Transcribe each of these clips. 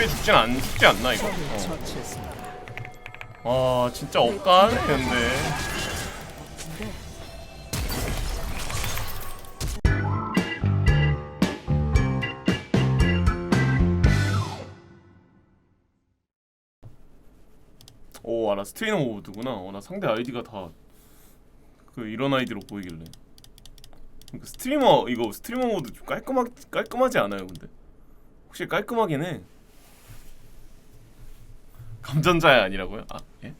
큐에 죽진 안 죽지 않나 이거? 어. 아 진짜 억까네 근데 오, 아, 나 스트리머 모드구나. 어, 나 상대 아이디가 다 그 이런 아이디로 보이길래. 그 스트리머 이거 스트리머 모드 좀 깔끔하 깔끔하지 않아요, 근데? 혹시 깔끔하긴 해. 감전자야 아니라고요? 아, 예?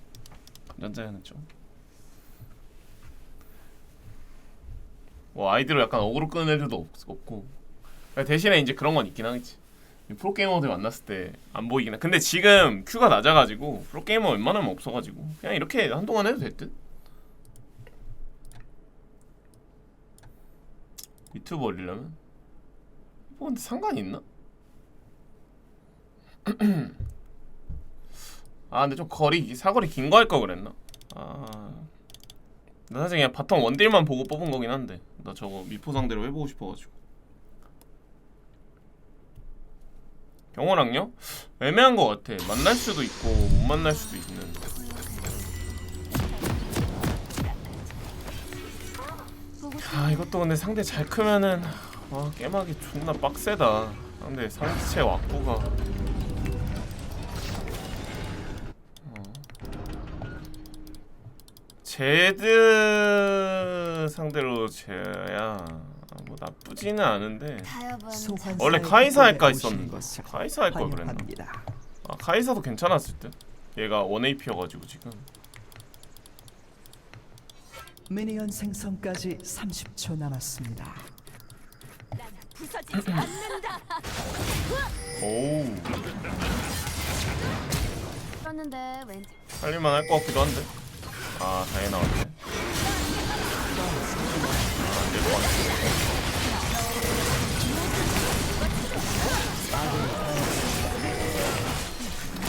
감전자야는 좀. 뭐 아이디로 약간 어그로 끄는 애들도 없, 없고. 대신에 이제 그런 건 있긴 하겠지. 프로게이머들 만났을 때 안 보이긴 해. 근데 지금 큐가 낮아가지고 프로게이머 웬만하면 없어가지고 그냥 이렇게 한동안 해도 될 듯? 유튜브 올리려면? 뭐 근데 상관이 있나? 아 근데 좀 거리 사거리 긴 거 할 거 그랬나? 아... 나 사실 그냥 바텀 원딜만 보고 뽑은 거긴 한데. 나 저거 미포 상대로 해보고 싶어가지고. 경호랑요? 애매한 거 같아. 만날 수도 있고 못 만날 수도 있는. 아 이것도 근데 상대 잘 크면은 와 깨막이 존나 빡세다. 상대 상체 왁구가 제드 상대로 쟤야 뭐 나쁘지는 않은데 소환사의 원래 카이사 할까 오신 했었는데 것을 카이사 할 걸 그랬나 환영합니다. 아 카이사도 괜찮았을 듯 얘가 원 AP여가지고 지금 미니언 생성까지 30초 남았습니다. 부서지지 않는다. 오우 왠지 살릴만 할 것 같기도 한데 아 다행히 나왔네 안될 것 같아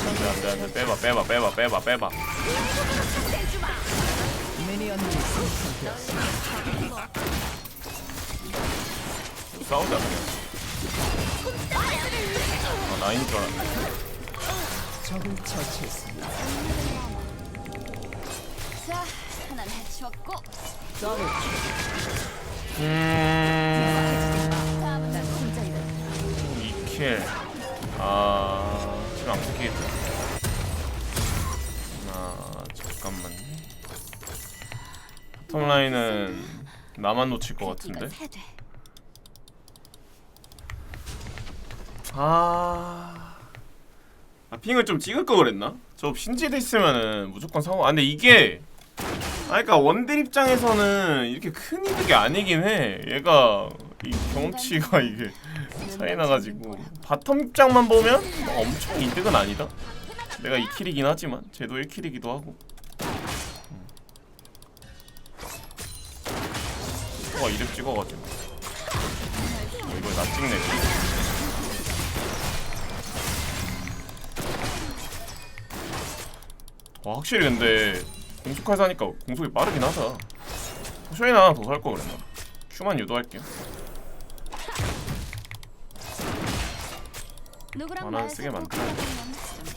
안 돼 안 돼 안 돼 빼봐 빼봐 빼봐 빼봐 빼봐 미니언이 생성되었습니다. 싸우자 아 나인 줄 알았네. 자 하나는 해치웠고 더블 음... 난 혼자이다. 2킬 아 지금 안 끊기겠다 아 잠깐만 바텀 라인은 나만 놓칠 것 같은데. 아... 아 핑을 좀 찍을 걸 그랬나? 저 신지드 있으면은 무조건 상호 아 근데 이게 아 그니까 원딜 입장에서는 이렇게 큰 이득이 아니긴 해. 얘가 이 경험치가 이게 차이 나가지고. 바텀 입장만 보면 뭐 엄청 이득은 아니다. 내가 2킬이긴 하지만 쟤도 1킬이기도 하고. 음. 와 이득 찍어가지고. 어, 이걸 나 찍네. 와 확실히 근데 공속할 사니까 공속이 빠르긴 하다. 슈인 하나 더 살 거 그랬나? 큐만 유도할게요. 누구랑 만화 말 쓰게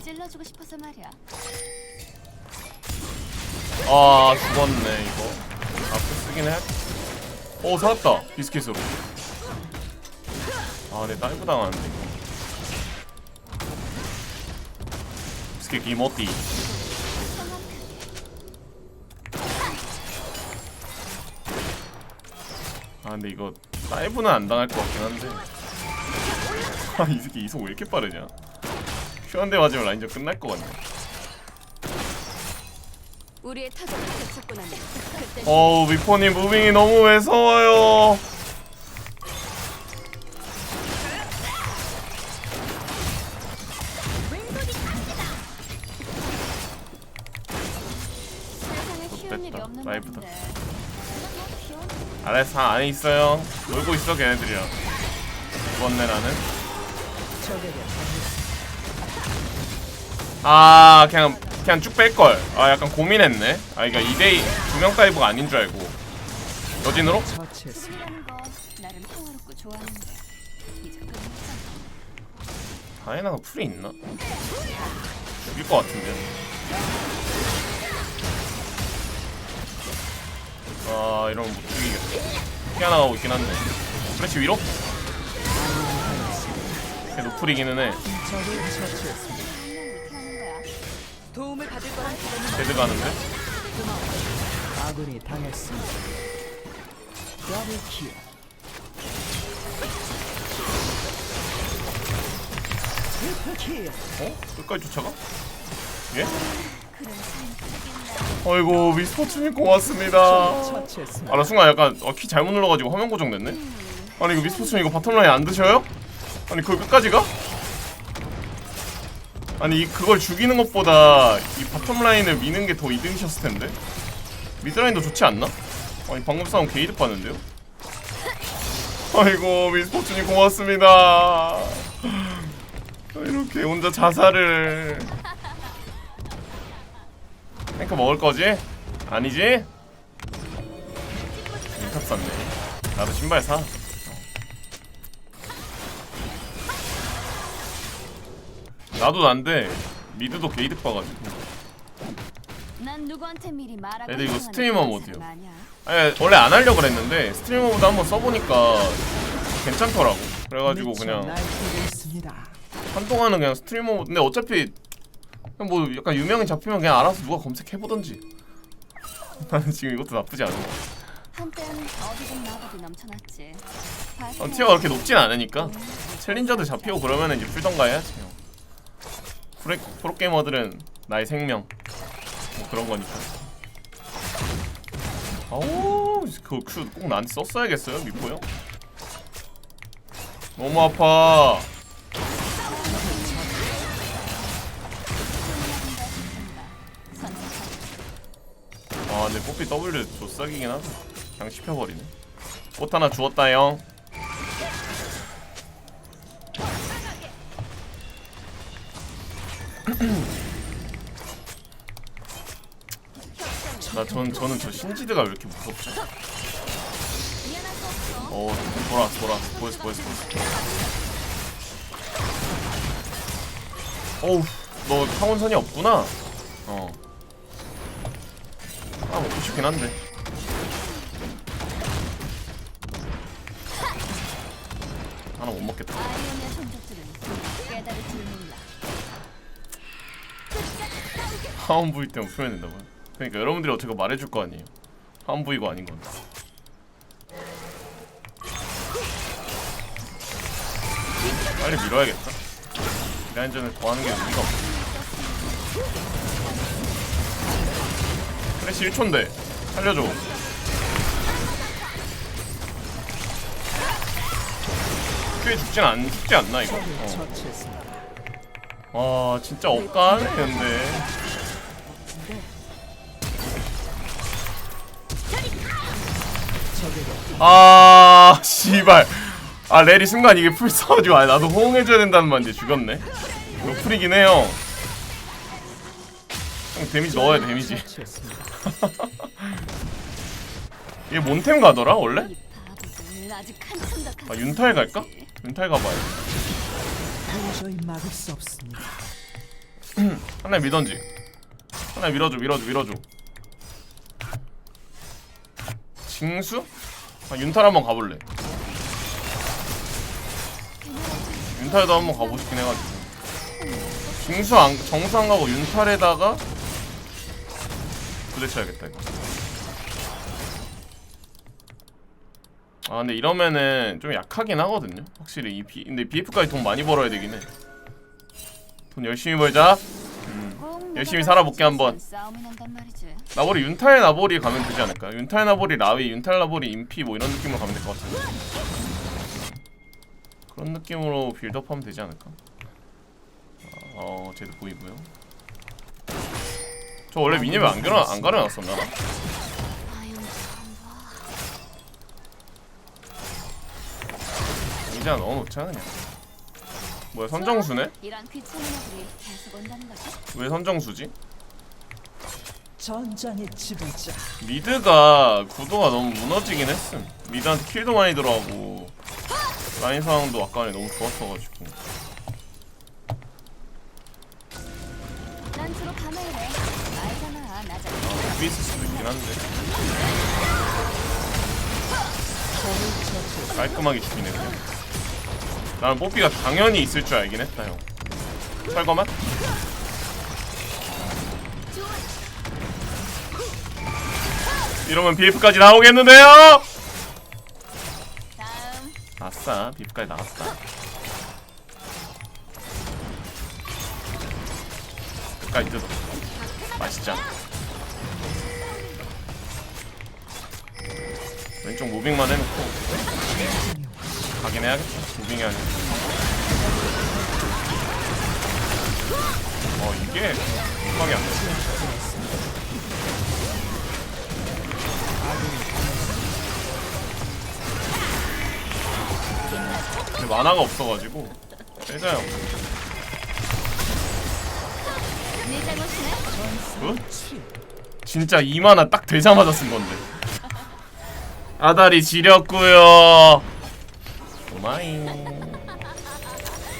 찔러주고 싶어서 말이야. 아 죽었네 이거. 앞에 쓰긴 해 오 살았다 비스킷으로. 아내 다이브 당하는데. 이거 비스킷 기모띠 근데 이거 다이브는 안 당할 것 같긴 한데 아 이 새끼 이속 왜 이렇게 빠르냐 큐한대 맞으면 라인전 끝날 것 같네 우리의 타격을 되찾고 나면 그때 어우 미포님 무빙이 너무 매서워요 세상에 쉬운 일이 됐다. 없는 라이브다. 건데. 알았어 안에 있어요 놀고 있어 걔네들이랑 죽었네 나는 아 그냥 그냥 쭉 뺄걸 아 약간 고민했네 아 이거 2대2 두명 다이브가 아닌 줄 알고 여진으로? 다이나가 풀이 있나? 죽일 것 같은데. 아 이러면 못 죽이겠다. 피어나가고 있긴 한데. 그렇지 위로? 걔 노플이기는 해. 도움을 받을 거란 기대는 데드 가는데. 아군이 당했습니다. 더블 킬. 트리플 킬. 어? 끝까지 쫓아가? 예? 어이구 미스포츠님 고맙습니다. 아 나 순간 약간 어, 키 잘못 눌러가지고 화면 고정됐네. 아니 이거 미스포츠님 이거 바텀라인 안 드셔요? 아니 그걸 끝까지 가? 아니 이 그걸 죽이는 것보다 이 바텀라인을 미는 게 더 이득이셨을 텐데 미드라인도 좋지 않나? 아니 방금 싸움 게이드 봤는데요? 아이고 미스포츠님 고맙습니다. 이렇게 혼자 자살을 탱크 먹을 거지? 아니지? 인탑 샀네. 나도 신발 사. 나도 난데 미드도 게이드 봐가지고. 난 누구한테 미리 말하고 애들 이거 스트리머 모드요. 아니 원래 안 하려고 그랬는데 스트리머 모드 한번 써보니까 괜찮더라고. 그래가지고 그냥. 한동안은 그냥 스트리머 모드. 근데 어차피 그냥 뭐 약간 유명인 잡히면 그냥 알아서 누가 검색해보던지. 나는 지금 이것도 나쁘지 않은 것 같아. 한때는 어디든 마법이 넘쳐났지. 어, 티어가 그렇게 높진 않으니까 챌린저들 잡히고 그러면 이제 풀던가 해야지 형. 프로, 프로게이머들은 나의 생명 뭐 그런 거니까 아우 그큐 꼭 나한테 썼어야겠어요 미포 형? 너무 아파 아 근데 뽀삐 W 조싹이긴 하다 그냥 씹혀버리네. 꽃 하나 주웠다 형. 나 전, 저는 저 신지드가 왜 이렇게 무섭죠? 어 돌아 돌아. 보였어 보였어 보였어. 어우 너 상원선이 없구나. 어 싶긴 한데. 하나 못 먹겠다. 아이언의 손족들은 깨달을 줄 몰라. 하원 부위 때문에 표현된다고요 그러니까 여러분들이 어떻게 말해줄 거 아니에요. 하원 부위가 아닌 건 빨리 밀어야겠다. 기다린전에 더 하는 게 의미가 없어 플래시 1초인데. 살려줘. 꽤 죽진 안 죽지 않나 이거? 어. 와 진짜 억까네 근데. 아 씨발. 아 레리 순간 이게 풀 써가지고 아 나도 호응해줘야 된다는 말인데 죽였네. 이거 풀이긴 해요. 형 데미지 넣어야 돼 데미지 이게 몬템 가더라 원래? 아 윤탈 갈까? 윤탈 가봐요 도저히 막을 수 없습니다. 하나 밀던지 하나 밀어줘 밀어줘 밀어줘 징수? 아 윤탈 한번 가볼래 윤탈도 한번 가고 싶긴 해가지고 징수 안, 정수 안 가고 윤탈에다가 부대쳐야겠다 이거 아 근데 이러면은 좀 약하긴 하거든요 확실히 이 비, 근데 BF까지 돈 많이 벌어야 되긴 해돈 열심히 벌자 열심히 살아볼게, 한번. 나보리 윤탈 나보리 가면 되지 않을까? 윤탈 나보리 라위, 윤탈 나보리 인피 뭐 이런 느낌으로 가면 될 것 같은데. 그런 느낌으로 빌드업하면 되지 않을까? 어, 쟤도 보이고요. 저 원래 미니맵 안 가려 안 가려놨었나? 이제 넣어놓자 그냥. 뭐야 선정수네? 이런 귀찮은 애들이 계속 온다는 거지? 왜 선정수지? 전장의 지배자. 미드가 구도가 너무 무너지긴 했음. 미드한테 킬도 많이 들어가고 라인 상황도 아까에 너무 좋았어가지고. 난 주로 일해. 있을 수도 있긴 한데. 깔끔하게 죽이네 그냥. 나는 뽀삐가 당연히 있을 줄 알긴 했다 형. 철거만? 이러면 BF까지 나오겠는데요? 아싸 비프까지 나왔다. 끝까지 뜯어. 맛있잖아 왼쪽 무빙만 해놓고 가긴 해야겠다 무빙이 아니라 어 이게 음악이 안 돼 근데 만화가 없어가지고 빼자요 네 잘못이네. 어? 진짜 2만화 딱 되자마자 쓴 건데 아다리 지렸구요. 오마잉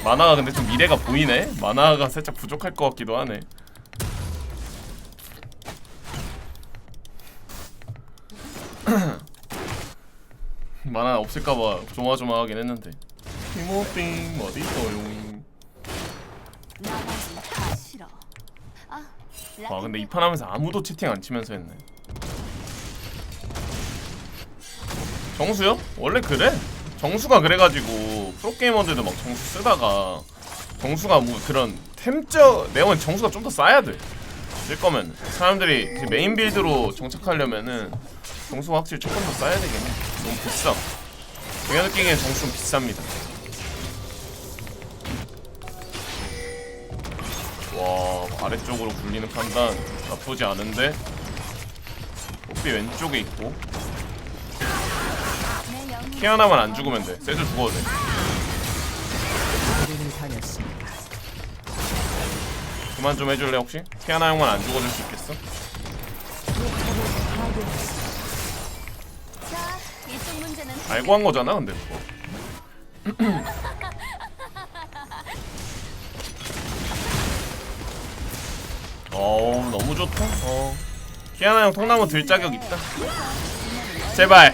만화가 근데 좀 미래가 보이네? 만화가 살짝 부족할 것 같기도 하네. 만화 없을까봐 조마조마하긴 했는데. 티모핑 어디 있어요. 아, 와 근데 이 판 하면서 아무도 채팅 안 치면서 했네 정수요? 원래 그래? 정수가 그래가지고 프로게이머들도 막 정수 쓰다가 정수가 뭐 그런 템적 내원 정수가 좀더 쌓여야 돼 쓸 거면. 사람들이 메인 빌드로 정착하려면은 정수가 확실히 조금 더 되긴 해. 너무 비싸. 제가 느끼기엔 정수는 비쌉니다. 와 아래쪽으로 굴리는 판단 나쁘지 않은데? 뽀삐 왼쪽에 있고 하나만 안 죽으면 돼 세줄 죽어도 돼. 그만 좀 해줄래 혹시? 키 하나 형만 안 죽어줄 수 있겠어? 자, 이쪽 문제는 알고 한 거잖아 근데 그거 어우 너무 좋다 어 키아나 형 통나무 들 자격 있다 제발.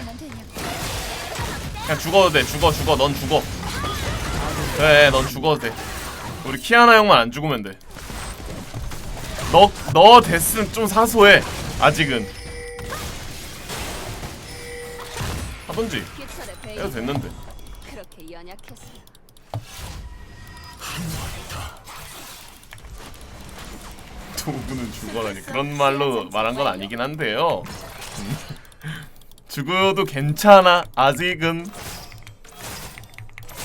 그냥 죽어도 돼. 죽어 죽어. 넌 죽어. 그래 넌 죽어도 돼. 우리 키아나 형만 안 죽으면 돼 너 너 데스는 좀 사소해. 아직은. 하던지. 해도 됐는데. 그렇게 연약했어. 두 분은 죽어라니 그런 말로 말한 건 아니긴 한데요. 죽어도 괜찮아 아직은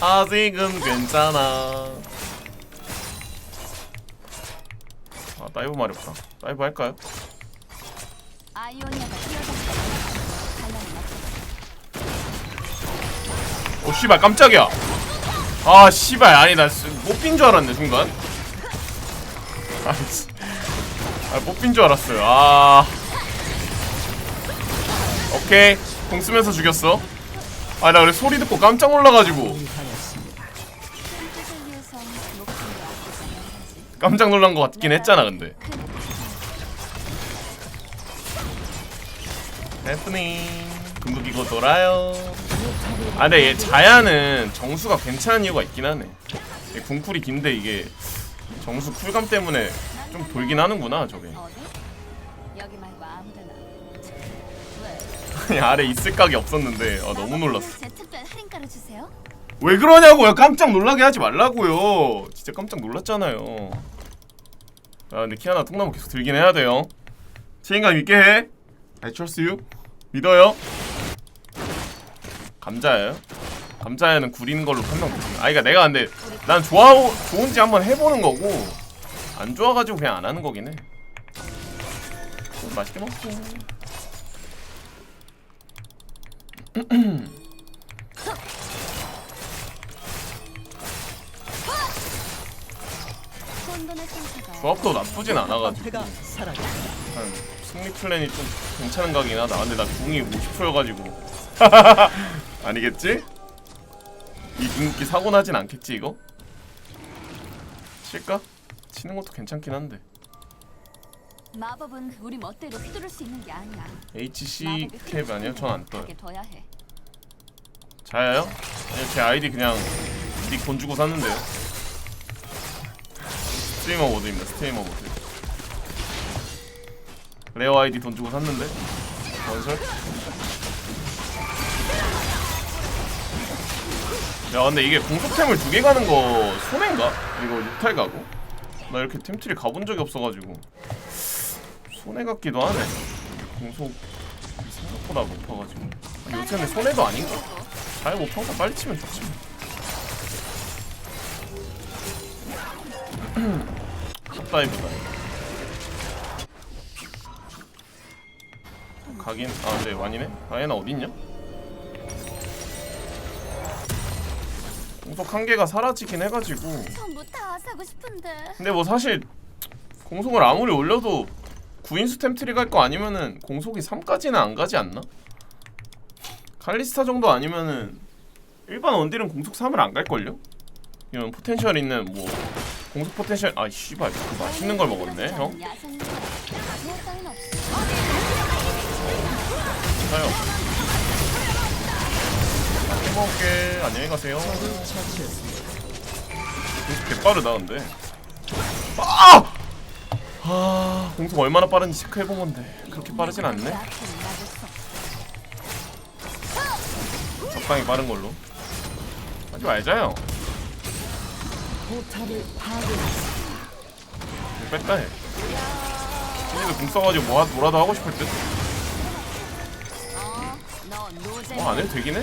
아직은 괜찮아. 아 다이브 마렵다. 다이브 할까요? 오 씨발 깜짝이야. 아 씨발 아니 나못빈 줄 알았네 순간. 아이씨. 아못빈 줄 알았어요. 아. 오케이 공 쓰면서 죽였어. 아 나 그래 소리 듣고 깜짝 놀라가지고. 깜짝 놀란 거 같긴 했잖아 근데. 해프닝 금북 이거 돌아요. 아 근데 얘 자야는 정수가 괜찮은 이유가 있긴 하네. 얘 궁쿨이 긴데 이게 정수 쿨감 때문에 좀 돌긴 하는구나 저게. 왜? 아래 있을 각이 없었는데 아 너무 놀랐어. 왜 그러냐고요? 깜짝 놀라게 하지 말라고요. 진짜 깜짝 놀랐잖아요. 아 근데 키아나 통나무 계속 들긴 해야 돼요. 책임감 있게 해. I trust you. 믿어요. 감자예요. 감자에는 구리는 걸로 판명. 아 그러니까 내가 근데 난 좋아 좋은지 한번 해보는 거고 안 좋아가지고 그냥 안 하는 거긴 해. 맛있게 먹고. 혼돈의 상태가 조합도 나쁘진 않아가지고. 사라졌다. 한 승리 플랜이 좀 괜찮은 각이긴 하다. 근데 나 궁이 50%여가지고 아니겠지? 이 궁극기 사고 나진 않겠지 이거? 칠까? 치는 것도 괜찮긴 한데 마법은 우리 멋대로 휘두를 수 있는 게 아니야. HC 캡 아니요? 전안 떠요. 하게 둬야 해. 자야요? 아니요 제 아이디 그냥 닉돈 주고 샀는데요 스트리머 모드입니다 스트리머 모드 레어 아이디 돈 주고 샀는데 건설 야 근데 이게 공속템을 두 개 가는 거 손해인가? 이거 6탈 가고? 나 이렇게 템트리 가본 적이 없어가지고 손해 같기도 하네 공속 생각보다 높아가지고 아니, 요새는 손해도 아닌가? 잘 못하고 빨리 치면 좋지 탑다이브다 가긴 아 근데 완이네 아얘나 어딨냐? 공속 한 개가 사라지긴 해가지고. 근데 뭐 사실 공속을 아무리 올려도 구인수 템트리 갈 거 아니면은 공속이 3까지는 안 가지 않나? 칼리스타 정도 아니면은 일반 원딜은 공속 3을 안 갈걸요? 이런 포텐셜 있는 뭐 공속 포텐셜 아 씨발 그 맛있는 걸 먹었네 형. 사요 해먹을게 안녕히 가세요 공속 개빠르다 근데 아! 아 공속 얼마나 빠른지 체크해본 건데 그렇게 빠르진 않네. 적당히 빠른 걸로 하지 말자요 뺐다 해 친구들 궁 써가지고 뭐, 하- 뭐라도 하고 싶을 듯? 어, 너 노잼. 어 안해도 되긴 해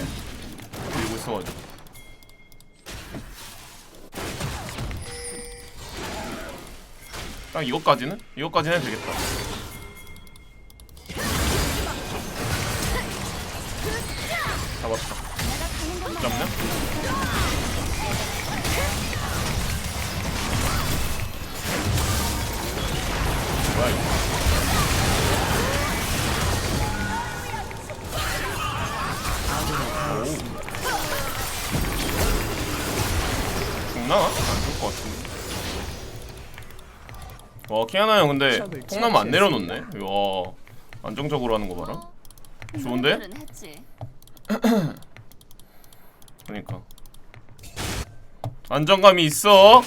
밀고 있어가지고 딱 이것까지는? 이것까지는 되겠다 잡았다 못 잡냐? 뭐야 이거 와 키아나 형 근데 콩나무 안 내려놓네. 와 안정적으로 하는 거 봐라. 어, 좋은데? 그러니까 안정감이 있어.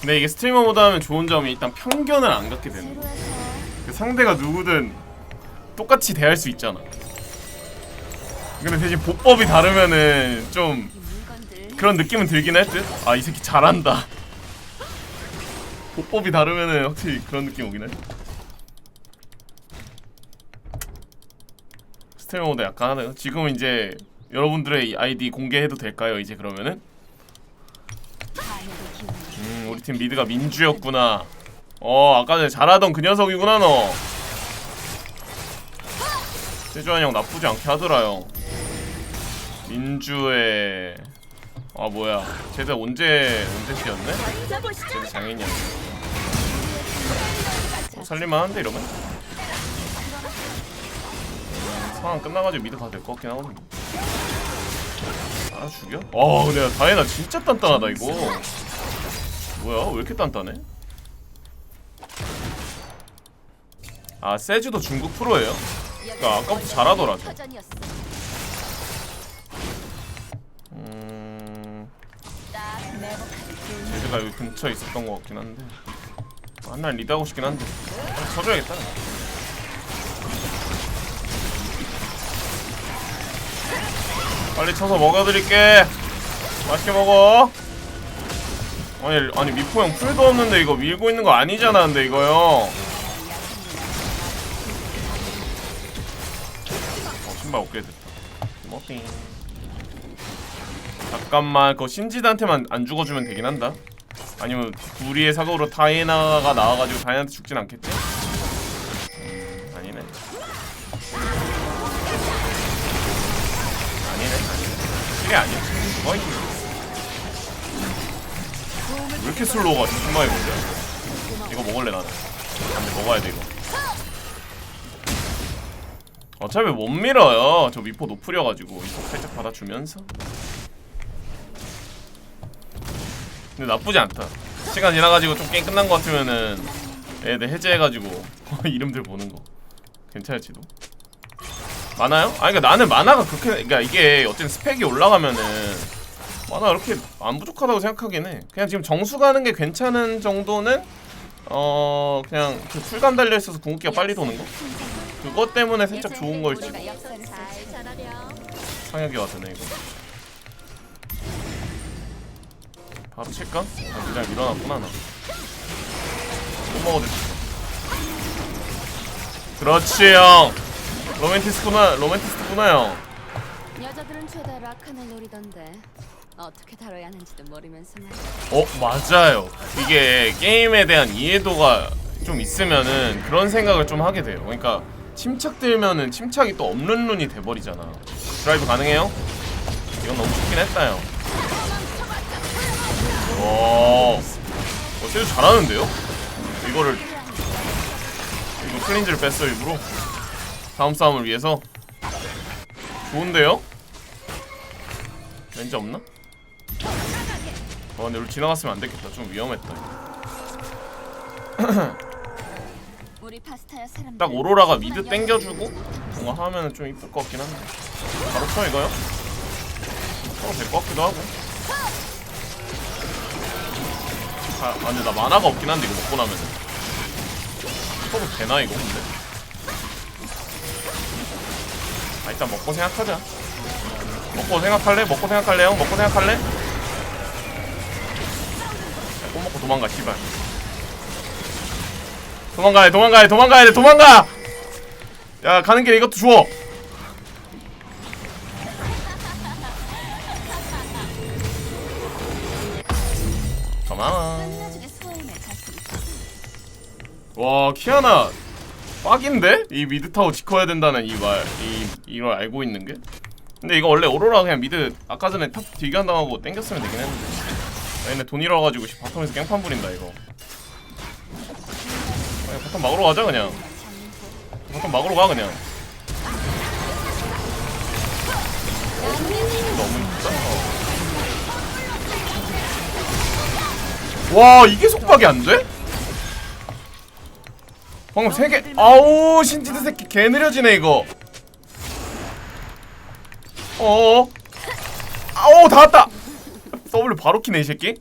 근데 이게 스트리머 모드 하면 좋은 점이 일단 편견을 안 갖게 되는 거. 그 상대가 누구든 똑같이 대할 수 있잖아. 근데 대신 보법이 다르면은 좀. 그런 느낌은 들긴 할 듯. 아 이 새끼 잘한다. 보법이 다르면은 확실히 그런 느낌 오긴 해. 스트리머 모드 약간 하네요. 지금은 이제 여러분들의 아이디 공개해도 될까요? 이제 그러면은 음 우리 팀 미드가 민주였구나. 어 아까 전에 잘하던 그 녀석이구나 너. 세주환 형 나쁘지 않게 하더라 형. 민주의 아 뭐야 쟤들 언제 언제 뛰었네? 쟤들 장인이야. 어, 살릴만한데 이러면? 상황 끝나가지고 미드 가도 될 것 같긴 하거든. 알아 죽여? 아 근데 다이나 진짜 단단하다 이거. 뭐야 왜 이렇게 단단해? 아 세주도 중국 프로예요? 그러니까 아까부터 잘하더라 쟤. 터전이었어. 음... 얘들가 여기 근처에 있었던 것 같긴 한데 한날 리드하고 싶긴 한데. 빨리 쳐줘야겠다. 빨리 쳐서 먹여드릴게. 맛있게 먹어. 아니 아니 미포 형 풀도 없는데 이거 밀고 있는 거 아니잖아 근데 이거요 어 신발 없게 됐다. 머핑 잠깐만 그거 신지드한테만 안 죽어주면 되긴 한다 아니면 불의의 사고로 다이애나가 나와가지고 다이애나한테 죽진 않겠지? 음, 아니네. 아니네 아니네. 이게 아니야. 있네 왜 이렇게 슬로우가 정말 문제야 이거 먹을래 나는. 안돼 먹어야 돼 이거. 어차피 못 밀어요. 저 미포 높으려가지고. 이거 살짝 받아주면서 근데 나쁘지 않다. 시간 지나가지고 좀 게임 끝난 거 같으면은 애들 해제해가지고 이름들 보는 거. 괜찮을지도. 많아요? 아니 그러니까 나는 만화가 그렇게 그러니까 이게 어쨌든 스펙이 올라가면은 만화 그렇게 안 부족하다고 생각하긴 해. 그냥 지금 정수 가는 게 괜찮은 정도는 어 그냥 그 풀감 달려 있어서 궁극기가 빨리 도는 거? 그것 때문에 살짝 좋은 걸지. 상혁이 와드네 이거 바로 칠까? 아 그냥 밀어놨구나 나 못 먹어도 됐어 그렇지 형. 로맨티스구나 로맨티스트구나 형. 여자들은 최대 락한을 노리던데 어떻게 다뤄야 하는지도 모르면서 말이야. 어 맞아요. 이게 게임에 대한 이해도가 좀 있으면은 그런 생각을 좀 하게 돼요. 그러니까 침착 들면은 침착이 또 없는 룬이 돼버리잖아. 드라이브 가능해요? 이건 너무 좋긴 했다 형 와, 어, 세주 잘하는데요? 이거를 이거 클린즈를 뺐어 일부러 다음 싸움을 위해서 좋은데요? 왠지 없나? 어 근데 우리 지나갔으면 안 됐겠다 좀 위험했다. 딱 오로라가 미드 땡겨주고 뭔가 하면은 좀 이쁠 것 같긴 한데 바로 쳐 이거요? 쳐도 될것 같기도 하고 아, 아 근데 나 만화가 없긴 한데 이거 먹고 나면은 쳐도 되나 이거 근데 아 일단 먹고 생각하자 먹고 생각할래? 먹고 생각할래 형? 먹고 생각할래? 야, 꼭 먹고 도망가 씨발 도망가야 돼, 도망가야 돼, 도망가야 돼, 도망가! 야, 가는 길에 이것도 주워! 와, 키아나 빡인데? 이 미드 타워 지켜야 된다는 이 말, 이 이걸 알고 있는 게. 근데 이거 원래 오로라 그냥 미드 아까 전에 탑 뒤간 당하고 땡겼으면 되긴 했는데. 야, 얘네 돈 잃어가지고 씨, 바텀에서 깽판 부린다 이거. 그냥 바텀 막으러 가자 그냥. 바텀 막으러 가 그냥. 너무 이쁘다. 와 이게 속박이 안 돼? 방금 세 개. 아우 신지드 새끼 개 느려지네 이거. 어. 아우 다 왔다. W 바로 키네 이 새끼.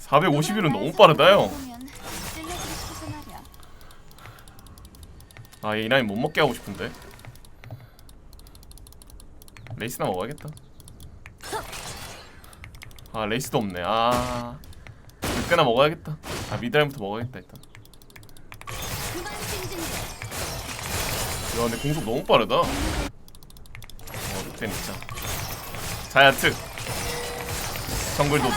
451은 너무 빠르다 형. 찔러주고 싶어서 말이야. 아, 이 라인 못 먹게 하고 싶은데. 레이스나 먹어야겠다. 아, 레이스도 없네. 아. 그때나 먹어야겠다. 아, 미드라인부터 먹어야겠다, 일단. 근데 공속 너무 빠르다. 어, 늑대 진짜. 자야트. 정글 도둑.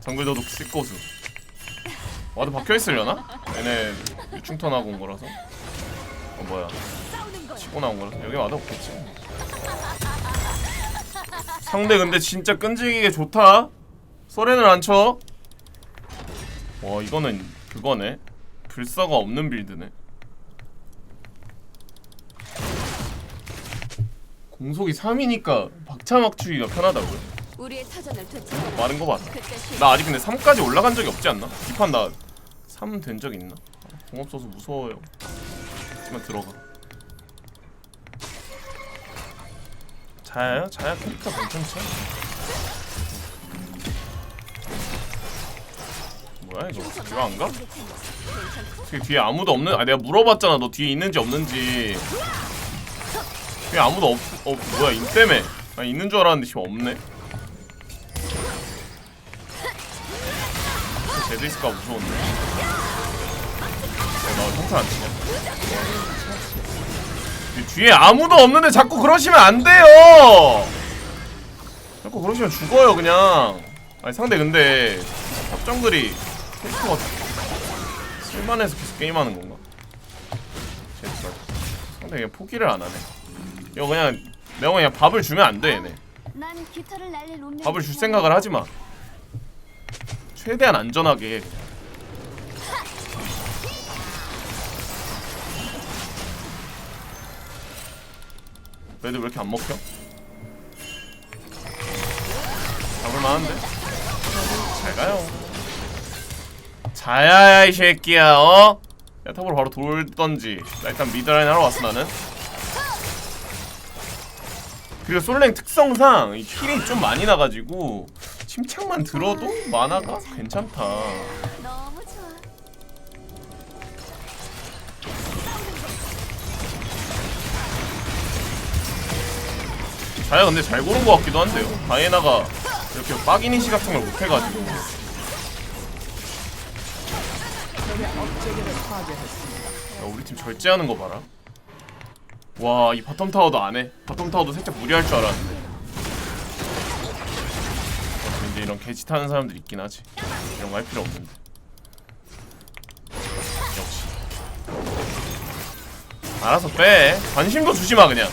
정글 도둑 씹고수. 와도 박혀 있으려나? 얘네 유충턴 하고 온 거라서. 어 뭐야? 치고 나온 거라서 여기 와도 없겠지. 상대 근데 진짜 끈질기게 좋다. 소렌을 안 쳐. 와 이거는 그거네. 불사가 없는 빌드네. 공속이 3이니까 박차 맞추기가 편하다고요? 우리의 되찾아. 마른 거 봤어. 그때 나 아직 근데 3까지 올라간 적이 없지 않나? 뒷판 나3 된 적 있나? 공 없어서 무서워요. 하지만 들어가. 자야요? 자야 캐릭터 괜찮죠? 뭐야 이거? 뒤로 안 가? 어떻게 뒤에 아무도 없는? 아 내가 물어봤잖아. 너 뒤에 있는지 없는지. 뒤에 아무도 없, 없 뭐야 인 때문에. 아 있는 줄 알았는데 지금 없네. 제드 있을까 무서운데. 어, 나 통타 안 치냐? 이 뒤에 아무도 없는데 자꾸 그러시면 안 돼요. 자꾸 그러시면 죽어요 그냥. 아니 상대 근데 협정들이 캐릭터가 쓸만해서 계속 게임하는 건가? 제스가 상대 그냥 포기를 안 하네. 이거 그냥 내가 그냥 밥을 주면 안 돼 얘네. 밥을 줄 생각을 하지 마. 최대한 안전하게. 해, 그냥. 애들 왜 이렇게 안 먹혀? 잡을만한데 잘 가요 자야야 이 새끼야 어? 야 탑으로 바로 돌던지 나 일단 미드라인 하러 왔어 나는 그리고 솔랭 특성상 이 킬이 좀 많이 나가지고 침착만 들어도 만화가 괜찮다. 자야 근데 잘 고른 것 같기도 한데요 다이애나가 이렇게 빡이니시 같은 걸 못해가지고 업체계를 파괴했습니다. 야, 우리 팀 절제하는 거 봐라. 와, 이 바텀 타워도 안 해. 바텀 타워도 살짝 무리할 줄 알았는데. 어, 이제 이런 개짓 하는 사람들 있긴 하지. 이런 거 할 필요 없는데. 역시. 알아서 빼. 관심도 주지 마 그냥.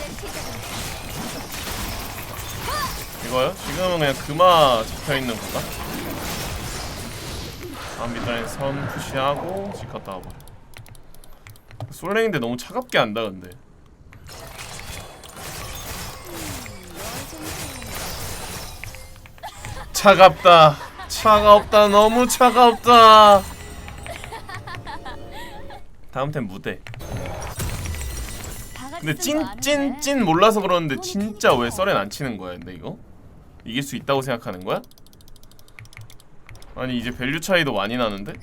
이거요? 지금은 그냥 금화 잡혀 있는 건가? 밑단에 선 푸시하고 집 갔다 와버려. 솔랭인데 너무 차갑게 한다 근데 차갑다 차가웠다 너무 차가웠다 다음 템 무대 근데 쓴거 찐찐 아는데? 찐 몰라서 그러는데 진짜 왜 썰엔 안 치는 거야 근데 이거? 이길 수 있다고 생각하는 거야? 아니 이제 밸류 차이도 많이 나는데?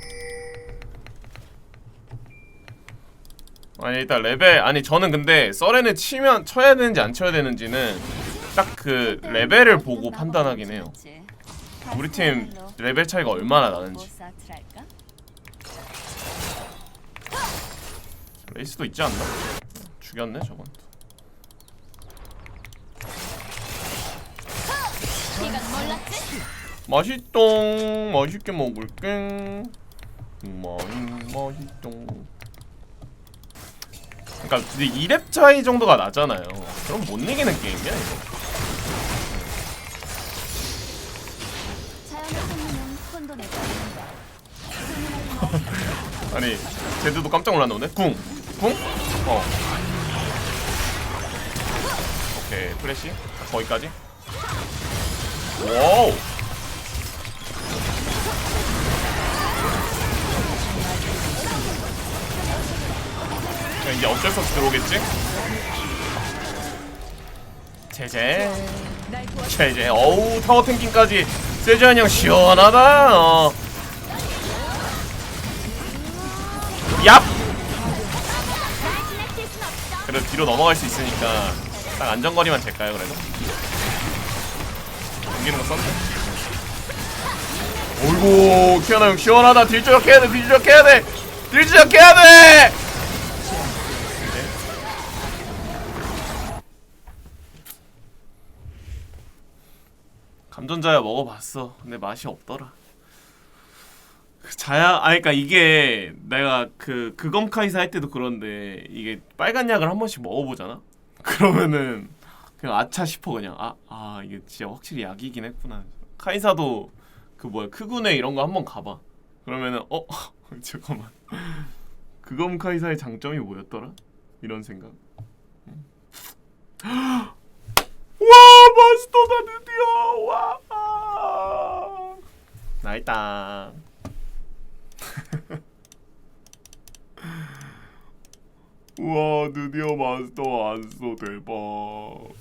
아니 일단 레벨 아니 저는 근데 썰에는 치면 쳐야 되는지 안 쳐야 되는지는 딱 그 레벨을 보고 판단하긴 해요 우리 팀 레벨 차이가 얼마나 나는지 레이스도 있지 않나? 죽였네 저건 맛있똥 맛있게 먹을게. 맛 맛있똥 그러니까 근데 2렙 차이 정도가 나잖아요. 그럼 못 이기는 게임이야 이거. 아니 제드도 깜짝 놀랐네 궁! 궁? 어. 오케이 프레시? 거기까지? 와우 이제 어쩔 수 없이 들어오겠지? 제제 제제 어우 타워 탱킹까지 세주한 형 시원하다 어. 얍! 그래도 뒤로 넘어갈 수 있으니까 딱 안전거리만 될까요 그래도? 넘기는 거 썼네 어이구 키아나 형 시원하다 딜조력 해야 돼 딜조력 해야 돼 딜조력 해야 돼 감전자야 먹어봤어. 근데 맛이 없더라. 자야 아 그러니까 이게 내가 그 그검 카이사 할 때도 그런데 이게 빨간 약을 한 번씩 먹어보잖아? 그러면은 그냥 아차 싶어 그냥. 아아 이게 진짜 확실히 약이긴 했구나. 카이사도 그 뭐야 크구네 이런 거 한 번 가봐. 그러면은 어? 잠깐만. 그검 카이사의 장점이 뭐였더라? 이런 생각 마스터다 드디어. 와. 나이다. 우와 드디어 마스터 왔어 대박